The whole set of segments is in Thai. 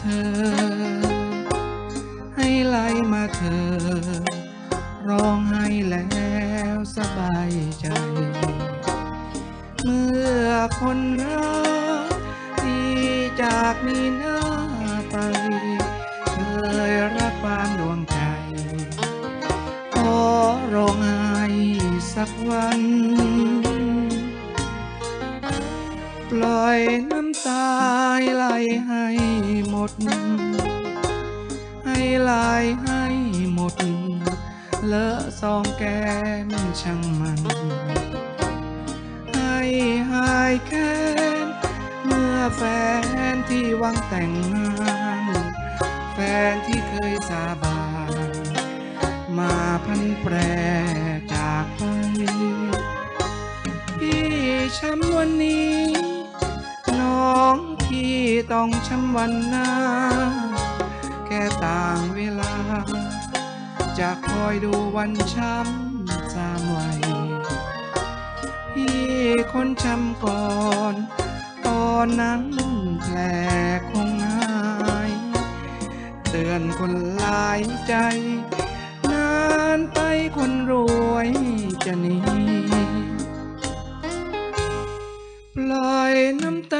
เธอ ให้ไหลมาเธอ ร้องให้แล้วสบายใจ เมื่อคนรักดีจากนี้หน้าไป เคยรักปานดวงใจ ขอร้องไห้สักวันปล่อยน้ำตา ไหลให้หมด ให้ไหลให้หมด เลอะซองแก้มช่างมัน ให้หายแค้นเมื่อแฟนที่วังแต่งงานแฟนที่เคยสาบานมาพันแปรจากไปพี่ช้ำวันนี้ ต้องช้ำวันหน้า แค่ต่างเวลา จะคอยดูวันช้ำสามวัยพี่คนช้ำก่อน ตอนนั้นแผลคงหายเตือนคนหลายใจ นานไปคนรวยจะหนีปล่อยน้ำตา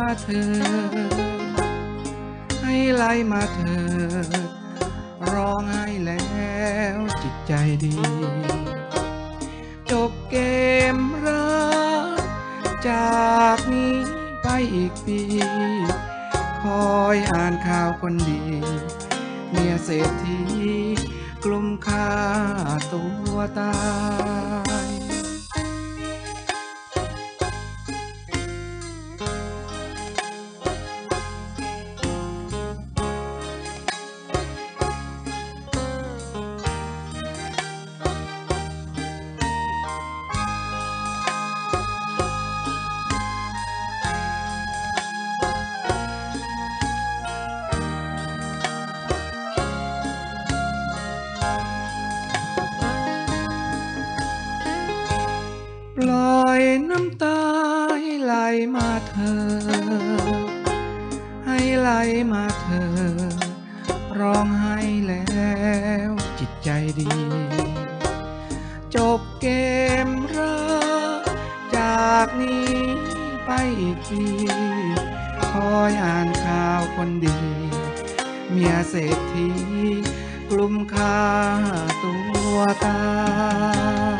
มาเถิดให้ไหลมาเถิดร้องไห้แล้วจิตใจดี จบเกมรักจากนี้ไปอีกปี คอยอ่านข่าวคนดี เมียเศรษฐีกลุ่มค่าตัวตาย ปล่อยน้ำตาให้ไหลมาเถิดให้ไหลมาเถิดร้องไห้แล้วจิตใจดี จบเกมรักจากนี้ไปอีกทีคอยอ่านข่าวคนดี เมียเศรษฐีกลุ่มค่าตัวตาย